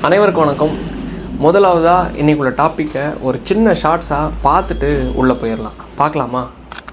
அனைவருக்கும் வணக்கம். முதலாவதாக இன்றைக்குள்ள டாப்பிக்கை ஒரு சின்ன ஷார்ட்ஸாக பார்த்துட்டு உள்ளே போயிடலாம். பார்க்கலாமா?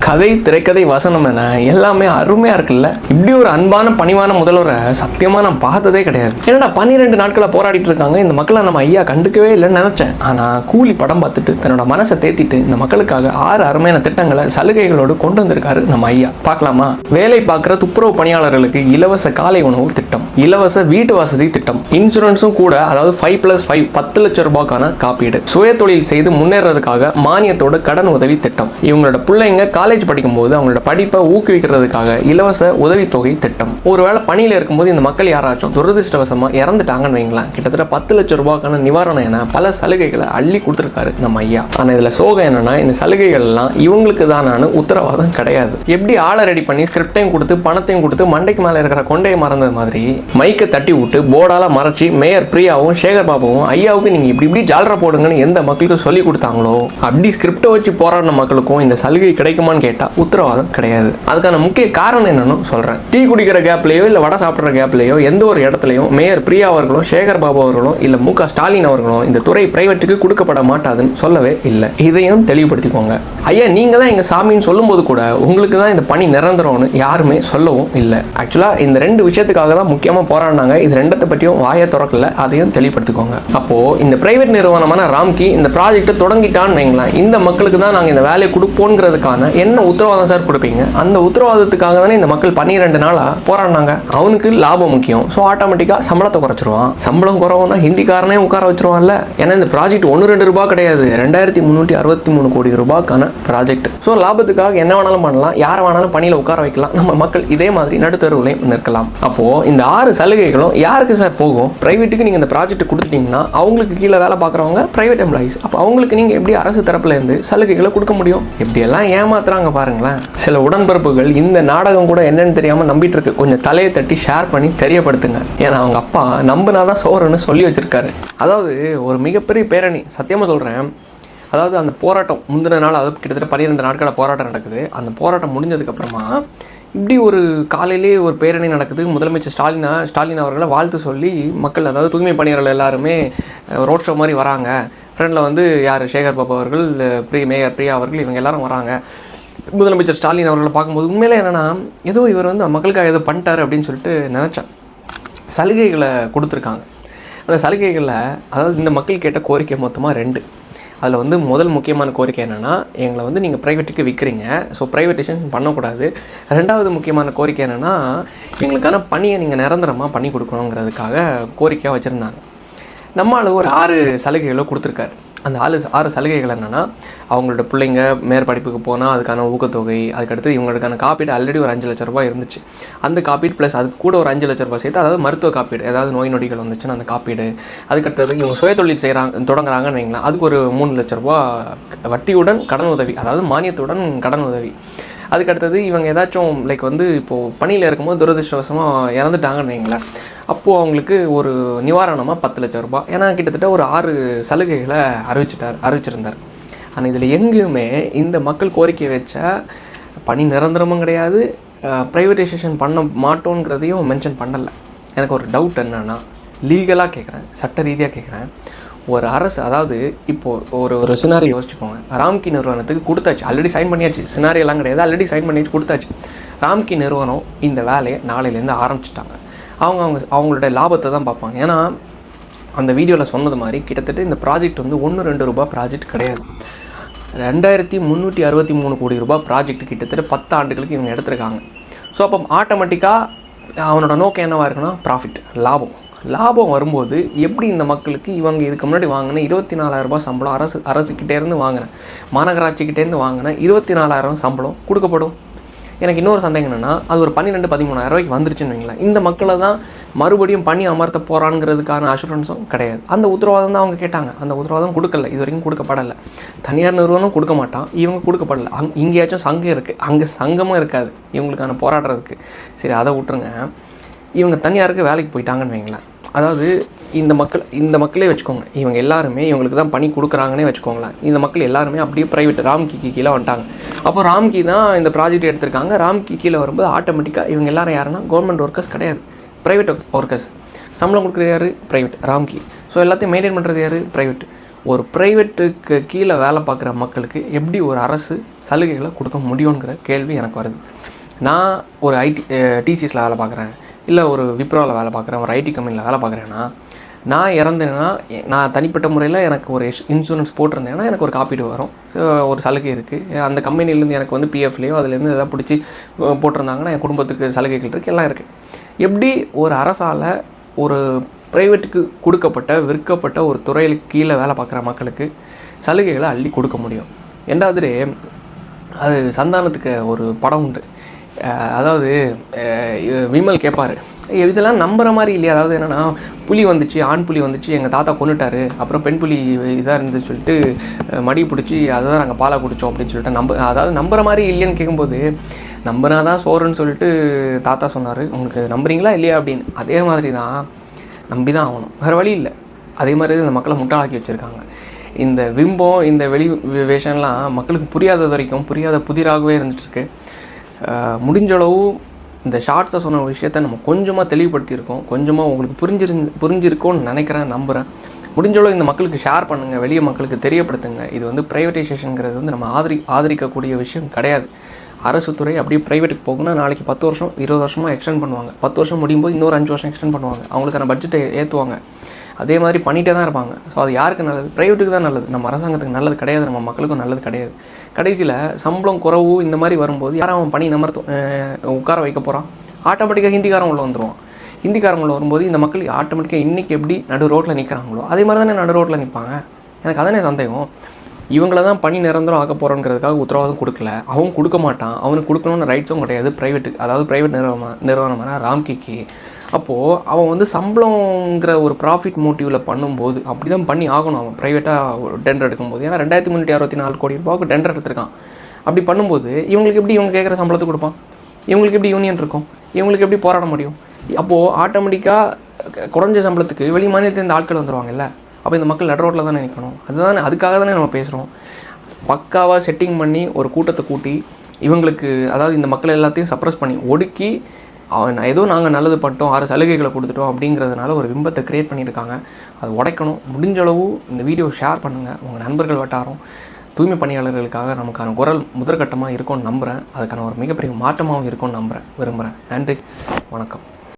கதை திரைக்கதை வசனம் என எல்லாமே அருமையாக இருக்குல்ல? இப்படி ஒரு அன்பான பணிவான முதல்வரை சத்தியமாக நான் பார்த்ததே கிடையாது. என்னடா பன்னிரெண்டு நாட்களாக போராடிட்டு இருக்காங்க? இந்த மக்களை நம்ம ஐயா கண்டுக்கவே இல்லைன்னு நினச்சேன். ஆனால் கூலி படம் பார்த்துட்டு தன்னோட மனசை தேத்திட்டு இந்த மக்களுக்காக ஆறு அருமையான திட்டங்களை சலுகைகளோடு கொண்டு வந்திருக்காரு நம்ம ஐயா. பார்க்கலாமா? வேலை பார்க்குற துப்புரவு பணியாளர்களுக்கு இலவச காலை உணவு திட்டம் இலவச வீட்டு வசதி திட்டம் இன்சூரன்ஸும் கூட அதாவது ஃபைவ் பிளஸ் ஃபைவ் பத்து லட்சம் ரூபாய்க்கான காப்பீடு சுய தொழில் செய்து முன்னேறதுக்காக மானியத்தோட கடன் உதவி திட்டம். இவங்களோட பிள்ளைங்க காலேஜ் படிக்கும்போது அவங்களோட படிப்பை ஊக்குவிக்கிறதுக்காக இலவச உதவித்தொகை திட்டம். ஒருவேளை பணியில் இருக்கும்போது இந்த மக்கள் யாராச்சும் துரதிருஷ்டவசமாக இறந்துட்டாங்கன்னு வைங்களேன் கிட்டத்தட்ட பத்து லட்சம் ரூபாய்க்கான நிவாரணம் என பல சலுகைகளை அள்ளி கொடுத்துருக்காரு நம்ம ஐயா. ஆனால் இதில் சோகம் என்னன்னா இந்த சலுகைகள் எல்லாம் இவங்களுக்கு தானான உத்தரவாதம் கிடையாது. எப்படி ஆளை ரெடி பண்ணி ஸ்கிரிப்டையும் கொடுத்து பணத்தையும் கொடுத்து மண்டைக்கு மேலே இருக்கிற கொண்டையை மறந்தது மாதிரி மைக்கை தட்டி விட்டு போர்டால மறைச்சி மேயர் பிரியாவும் சேகர் பாபாவும் ஐயாவுக்கு நீங்கள் இப்படி இப்படி ஜாலரை போடுங்கன்னு எந்த மக்களுக்கும் சொல்லி கொடுத்தாங்களோ அப்படி ஸ்கிரிப்டை வச்சு போராடின மக்களுக்கும் இந்த சலுகை கிடைக்குமான்னு கேட்டால் உத்தரவாதம் கிடையாது. அதுக்கான முக்கிய காரணம் என்னன்னு சொல்கிறேன் டீ குடிக்கிற கேப்லேயோ இல்லை வடை சாப்பிட்ற கேப்லேயோ எந்த ஒரு இடத்துலையும் மேயர் பிரியா அவர்களும் சேகர் பாபு அவர்களும் இல்லை மு க ஸ்டாலின் அவர்களும் இந்த துறை பிரைவேட்டுக்கு கொடுக்கப்பட மாட்டாதுன்னு சொல்லவே இல்லை. இதையும் தெளிவுபடுத்திக்கோங்க. ஐயா நீங்கள் தான் எங்கள் சாமின்னு சொல்லும்போது கூட உங்களுக்கு தான் இந்த பணி நிரந்தரம்னு யாருமே சொல்லவும் இல்லை. ஆக்சுவலாக இந்த ரெண்டு விஷயத்துக்காக தான் முக்கியமாக போராடினாங்க. இது ரெண்டத்தை பற்றியும் வாயை திறக்கல. அதையும் தெளிவுபடுத்திக்கோங்க. அப்போது இந்த பிரைவேட் நிறுவனமான ராம்கி இந்த ப்ராஜெக்ட்டை தொடங்கிட்டான்னு வைங்களேன். இந்த மக்களுக்கு தான் நாங்கள் இந்த வேலையை கொடுப்போங்கிறதுக்கான என்ன உத்தரவாதம் சார் கொடுப்பீங்க? அந்த உத்தரவாதத்துக்காக தானே இந்த மக்கள் பன்னிரெண்டு நாளாக போராடினாங்க. அவனுக்கு லாபம் முக்கியம். ஸோ ஆட்டோமேட்டிக்காக சம்பளத்தை குறைச்சிருவான். சம்பளம் குறவுனா ஹிந்திக்காரனே உட்கார வச்சிருவான்ல. ஏன்னா இந்த ப்ராஜெக்ட் ஒன்று ரெண்டு ரூபாய் கிடையாது. ரெண்டாயிரத்தி முந்நூற்றி அறுபத்தி மூணு கோடி ரூபாய்க்கான ப்ராஜெக்ட் ஸோ லாபத்துக்காக என்ன வேணாலும் பண்ணலாம். யாரை வேணாலும் பணியில் உட்கார வைக்கலாம். நம்ம மக்கள் இதே மாதிரி நடுத்தருவிலையும் நிற்கலாம். அப்போது இந்த ஆறு சலுகைகளும் யாருக்கு சார் போகும்? ப்ரைவேட்டுக்கு நீங்கள் இந்த ப்ராஜெக்ட் கொடுத்துட்டீங்கன்னா அவங்களுக்கு கீழே வேலை பார்க்குறவங்க ப்ரைவேட் எம்ப்ளாயிஸ் அப்போ அவங்களுக்கு நீங்கள் எப்படி அரசு தரப்புல இருந்து சலுகைகளை கொடுக்க முடியும்? இப்படியெல்லாம் நம்புகிறாங்க பாருங்களேன். சில உடன்பிறப்புகள் இந்த நாடகம் கூட என்னன்னு தெரியாமல் நம்பிட்டு இருக்கு கொஞ்சம் தலையை தட்டி ஷேர் பண்ணி தெரியப்படுத்துங்க. ஏன்னா அவங்க அப்பா நம்பினாதான் சோறுன்னு சொல்லி வச்சிருக்காரு. அதாவது ஒரு மிகப்பெரிய பேரணி. சத்தியமாக சொல்கிறேன் அதாவது அந்த போராட்டம் முந்தின நாள் அதாவது கிட்டத்தட்ட பன்னிரெண்டு நாட்களில் போராட்டம் நடக்குது. அந்த போராட்டம் முடிஞ்சதுக்கப்புறமா இப்படி ஒரு காலையிலேயே ஒரு பேரணி நடக்குது. முதலமைச்சர் ஸ்டாலினா ஸ்டாலின் அவர்களை வாழ்த்து சொல்லி மக்கள் அதாவது தூய்மை பணியாளர்கள் எல்லாருமே ரோட் ஷோ மாதிரி வராங்க. ஃப்ரெண்டில் வந்து யார்? சேகர் பாபு அவர்கள் பிரி மேயர் பிரியா அவர்கள் இவங்க எல்லாரும் வராங்க. முதலமைச்சர் ஸ்டாலின் அவர்களை பார்க்கும்போது உண்மையிலே என்னென்னா ஏதோ இவர் வந்து மக்களுக்காக ஏதோ பண்ணிட்டார் அப்படின்னு சொல்லிட்டு நினச்சேன் சலுகைகளை கொடுத்துருக்காங்க. அந்த சலுகைகளில் அதாவது இந்த மக்கள் கேட்ட கோரிக்கை மொத்தமாக ரெண்டு. அதில் வந்து முதல் முக்கியமான கோரிக்கை என்னென்னா எங்களை வந்து நீங்கள் ப்ரைவேட்டுக்கு விற்கிறீங்க ஸோ ப்ரைவேட்டைசேஷன் பண்ணக்கூடாது. ரெண்டாவது முக்கியமான கோரிக்கை என்னென்னா எங்களுக்கான பணியை நீங்கள் நிரந்தரமாக பண்ணி கொடுக்கணுங்கிறதுக்காக கோரிக்கையாக வச்சுருந்தாங்க. நம்ம ஒரு ஆறு சலுகைகளோ கொடுத்துருக்காரு. அந்த ஆறு ஆறு சலுகைகள் என்னென்னா அவங்களோட பிள்ளைங்க மேற்படிப்புக்கு போனால் அதுக்கான ஊக்கத்தொகை அதுக்கடுத்து இவங்களுக்கான காப்பீடு ஆல்ரெடி ஒரு அஞ்சு லட்ச ரூபாய் இருந்துச்சு. அந்த காப்பீடு ப்ளஸ் அதுக்கு கூட ஒரு அஞ்சு லட்ச ரூபாய் சேர்த்து அதாவது மருத்துவ காப்பீடு ஏதாவது நோய் நொடிகள் வந்துச்சுன்னா அந்த காப்பீடு அதுக்கடுத்தது இவங்க சுய தொழில் செய்கிறாங்க தொடங்குறாங்கன்னு வைங்களேன் அதுக்கு ஒரு மூணு லட்ச ரூபா வட்டியுடன் கடன் உதவி அதாவது மானியத்துடன் கடன் உதவி. அதுக்கடுத்தது இவங்க ஏதாச்சும் லைக் வந்து இப்போது பணியில் இருக்கும்போது துரதிருஷ்டவசமாக இறந்துட்டாங்கன்னு வைங்களேன். அப்போது அவங்களுக்கு ஒரு நிவாரணமாக பத்து லட்சம் ரூபாய். ஏன்னா கிட்டத்தட்ட ஒரு ஆறு சலுகைகளை அறிவிச்சிட்டார் அறிவிச்சிருந்தார். ஆனால் இதில் எங்கேயுமே இந்த மக்கள் கோரிக்கை வச்சா பணி நிரந்தரமும் கிடையாது. ப்ரைவேட்டைசேஷன் பண்ண மாட்டோங்கிறதையும் மென்ஷன் பண்ணலை. எனக்கு ஒரு டவுட் என்னென்னா லீகலாக கேட்குறேன் சட்ட ரீதியாக கேட்குறேன் ஒரு அரசு அதாவது இப்போது ஒரு ஒரு சினாரி யோசிச்சுக்கோங்க. ராம்கி நிறுவனத்துக்கு கொடுத்தாச்சு. ஆல்ரெடி சைன் பண்ணியாச்சு. சினாரியெல்லாம் கிடையாது. ஆல்ரெடி சைன் பண்ணியாச்சு கொடுத்தாச்சு. ராம்கி நிறுவனம் இந்த வேலையை நாளையிலேருந்து ஆரம்பிச்சிட்டாங்க. அவங்க அவங்க அவங்களோட லாபத்தை தான் பார்ப்பாங்க. ஏன்னா அந்த வீடியோவில் சொன்னது மாதிரி கிட்டத்தட்ட இந்த ப்ராஜெக்ட் வந்து ஒன்று ரெண்டு ரூபாய் ப்ராஜெக்ட் கிடையாது. ரெண்டாயிரத்தி முந்நூற்றி அறுபத்தி மூணு கோடி ரூபாய் ப்ராஜெக்ட் கிட்டத்தட்ட பத்து ஆண்டுகளுக்கு இவங்க எடுத்திருக்காங்க. ஸோ அப்போ ஆட்டோமேட்டிக்காக அவனோட நோக்கம் என்னவாக இருக்குன்னா ப்ராஃபிட் லாபம். லாபம் வரும்போது எப்படி இந்த மக்களுக்கு இவங்க இதுக்கு முன்னாடி வாங்கின இருபத்தி நாலாயிரம் ரூபாய் சம்பளம் அரசு அரசுக்கிட்டேருந்து வாங்கினேன் மாநகராட்சிக்கிட்டேருந்து வாங்கின இருபத்தி நாலாயிரம் சம்பளம் கொடுக்கப்படும்? எனக்கு இன்னொரு சந்தேகம் என்னென்னா அது ஒரு பன்னிரெண்டு பதிமூணாயிரம் ரூபாய்க்கு வந்துருச்சுன்னு வைங்களேன். இந்த மக்களை தான் மறுபடியும் பணி அமர்த்த போகிறாங்கிறதுக்கான அஷூரன்ஸும் கிடையாது. அந்த உத்தரவாதம் தான் அவங்க கேட்டாங்க. அந்த உத்தரவாதம் கொடுக்கல. இது வரைக்கும் கொடுக்கப்படலை. தனியார் நிறுவனம் கொடுக்க மாட்டான். இவங்க கொடுக்கப்படலை. அங் இங்கேயாச்சும் சங்கம் இருக்குது அங்கே சங்கமும் இருக்காது. இவங்களுக்கான போராடுறதுக்கு. சரி அதை விட்டுருங்க. இவங்க தனியாருக்கு வேலைக்கு போயிட்டாங்கன்னு வைங்களேன். அதாவது இந்த மக்கள் இந்த மக்களே வச்சுக்கோங்க. இவங்க எல்லாருமே இவங்களுக்கு தான் பணி கொடுக்குறாங்கன்னே வச்சுக்கோங்களேன். இந்த மக்கள் எல்லாருமே அப்படியே ப்ரைவேட் ராம்கிக்கு கீழே வந்துட்டாங்க. அப்போ ராம்கி தான் இந்த ப்ராஜெக்ட் எடுத்திருக்காங்க. ராம்கி கீழே வரும்போது ஆட்டோமேட்டிக்காக இவங்க எல்லாரும் யாருன்னா கவர்மெண்ட் ஒர்க்கர்ஸ் கிடையாது. ப்ரைவேட் ஒர்க்கர்ஸ் சம்பளம் கொடுக்குறது யார்? ப்ரைவேட் ராம்கி. ஸோ எல்லாத்தையும் மெயின்டைன் பண்ணுறது யார்? ப்ரைவேட் ஒரு ப்ரைவேட்டுக்கு கீழே வேலை பார்க்குற மக்களுக்கு எப்படி ஒரு அரசு சலுகைகளை கொடுக்க முடியுங்கிற கேள்வி எனக்கு வருது. நான் ஒரு ஐடி டிசிஎஸில் வேலை பார்க்குறேன். இல்லை ஒரு விப்ரோவில் வேலை பார்க்குறேன். ஒரு ஐடி கம்பெனியில் வேலை பார்க்குறேன்னா நான் இறந்தேன்னா நான் தனிப்பட்ட முறையில் எனக்கு ஒரு இன்சூரன்ஸ் போட்டிருந்தேன்னா எனக்கு ஒரு காப்பீடு வரும். ஒரு சலுகை இருக்குது அந்த கம்பெனிலேருந்து எனக்கு வந்து பிஎஃப்லேயோ அதுலேருந்து எதாவது பிடிச்சி போட்டிருந்தாங்கன்னா என் குடும்பத்துக்கு சலுகைகள் இருக்குது எல்லாம் இருக்குது எப்படி ஒரு அரசால் ஒரு ப்ரைவேட்டுக்கு கொடுக்கப்பட்ட விற்கப்பட்ட ஒரு துறையில் கீழே வேலை பார்க்குற மக்களுக்கு சலுகைகளை அள்ளி கொடுக்க முடியும்? ரெண்டாவது அது சந்தானத்துக்கு ஒரு படம் உண்டு. அதாவது விமல் கேட்பாரு இதெல்லாம் நம்புற மாதிரி இல்லையா? அதாவது என்னென்னா புலி வந்துச்சு ஆண் புலி வந்துச்சு எங்கள் தாத்தா கொண்டுட்டாரு அப்புறம் பெண் புலி இதாக இருந்து சொல்லிட்டு மடி பிடிச்சி அதை தான் நாங்கள் பாலை குடித்தோம் அப்படின்னு சொல்லிட்டு நம்ப அதாவது நம்புற மாதிரி இல்லைன்னு கேட்கும்போது நம்பினா தான் சோறுன்னு சொல்லிட்டு தாத்தா சொன்னார். உங்களுக்கு நம்புறீங்களா இல்லையா? அப்படின்னு. அதே மாதிரி தான் நம்பி தான் ஆகணும். வேறு வழி இல்லை. அதே மாதிரி இந்த மக்களை முட்டாளாக்கி வச்சுருக்காங்க. இந்த விம்பம் இந்த வெளி வேஷன்லாம் வேஷம்லாம் மக்களுக்கு புரியாதது வரைக்கும் புரியாத புதிராகவே இருந்துகிட்ருக்கு முடிஞ்ச அளவு இந்த ஷார்ட்ஸை சொன்ன விஷயத்த நம்ம கொஞ்சமாக தெளிவுபடுத்தியிருக்கோம். கொஞ்சமாக உங்களுக்கு புரிஞ்சிருந்து புரிஞ்சிருக்கோன்னு நினைக்கிறேன் நம்புகிறேன் முடிஞ்சளவு இந்த மக்களுக்கு ஷேர் பண்ணுங்கள் வெளிய மக்களுக்கு தெரியப்படுத்துங்க. இது வந்து ப்ரைவேட்டைசேஷனுங்கிறது வந்து நம்ம ஆதரி ஆதரிக்கக்கூடிய விஷயம் கிடையாது. அரசு துறை அப்படியே ப்ரைவேட்டுக்கு போகுன்னா நாளைக்கு பத்து வருஷம் இருபது வருஷமாக எக்ஸ்டெண்ட் பண்ணுவாங்க. பத்து வருஷம் முடியும் போது இன்னொரு அஞ்சு வருஷம் எக்ஸ்டெண்ட் பண்ணுவாங்க. அவங்களுக்கான பட்ஜெட்டை ஏற்றுவாங்க அதே மாதிரி பண்ணிகிட்டே தான் இருப்பாங்க. ஸோ அது யாருக்கு நல்லது? ப்ரைவேட்டுக்கு தான் நல்லது. நம்ம அரசாங்கத்துக்கு நல்லது கிடையாது. நம்ம மக்களுக்கும் நல்லது கிடையாது. கடைசியில் சம்பளம் குறவு இந்த மாதிரி வரும்போது யாரும் அவன் பணி நம்பர் உட்கார வைக்க போகிறான் ஆட்டோமேட்டிக்காக ஹிந்திக்காரன் உள்ள வந்துடுவான் ஹிந்திக்காரன் வரும்போது இந்த மக்கள் ஆட்டோமேட்டிக்காக இன்றைக்கி எப்படி நடு ரோட்டில் நிற்கிறாங்களோ அதே மாதிரி தானே நடு ரோட்டில் நிற்பாங்க எனக்கு அதானே சந்தேகம். இவங்கள தான் பணி நிரந்தரம் ஆக்க போகிறோங்கிறதுக்காக உத்தரவாதம் கொடுக்கல. அவன் கொடுக்க மாட்டான். அவனுக்கு கொடுக்கணும்னு ரைட்ஸும் கிடையாது. ப்ரைவேட்டுக்கு அதாவது ப்ரைவேட் நிறுவனம் நிறுவனமான ராம்கிக்கு. அப்போது அவன் வந்து சம்பளங்கிற ஒரு ப்ராஃபிட் மோட்டிவில் பண்ணும்போது அப்படி தான் பண்ணி ஆகணும் அவன். ப்ரைவேட்டாக டெண்டர் எடுக்கும்போது. ஏன்னா ரெண்டாயிரத்தி முந்நூற்றி அறுபத்தி நாலு கோடி ரூபாய்க்கு டெண்டர் எடுத்திருக்கான். அப்படி பண்ணும்போது இவங்களுக்கு எப்படி இவங்க கேட்குற சம்பளத்தை கொடுப்பான்? இவங்களுக்கு எப்படி யூனியன் இருக்கும்? இவங்களுக்கு எப்படி போராட முடியும்? அப்போது ஆட்டோமேட்டிக்காக குறைஞ்ச சம்பளத்துக்கு வெளி மாநிலத்திலேருந்து ஆட்கள் வந்துருவாங்கல்ல? அப்போ இந்த மக்கள் நடு ரோட்டில் தானே நிற்கணும் அதுதானே அதுக்காக தானே நம்ம பேசுகிறோம் பக்காவாக செட்டிங் பண்ணி ஒரு கூட்டத்தை கூட்டி இவங்களுக்கு அதாவது இந்த மக்கள் எல்லாத்தையும் சப்ரஸ் பண்ணி ஒடுக்கி ஏதோ நாங்கள் நல்லது பண்ணிட்டோம் ஆறு சலுகைகளை கொடுத்துட்டோம் அப்படிங்கிறதுனால ஒரு பிம்பத்தை க்ரியேட் பண்ணியிருக்காங்க. அது உடைக்கணும். முடிஞ்ச அளவு இந்த வீடியோ ஷேர் பண்ணுங்கள் உங்கள் நண்பர்கள் வட்டாரம் தூய்மை பணியாளர்களுக்காக நமக்கான குரல் முதற்கட்டமாக இருக்கும்னு நம்புகிறேன் அதுக்கான ஒரு மிகப்பெரிய மாற்றமாகவும் இருக்கும்னு நம்புகிறேன் விரும்புகிறேன் நன்றி. வணக்கம்.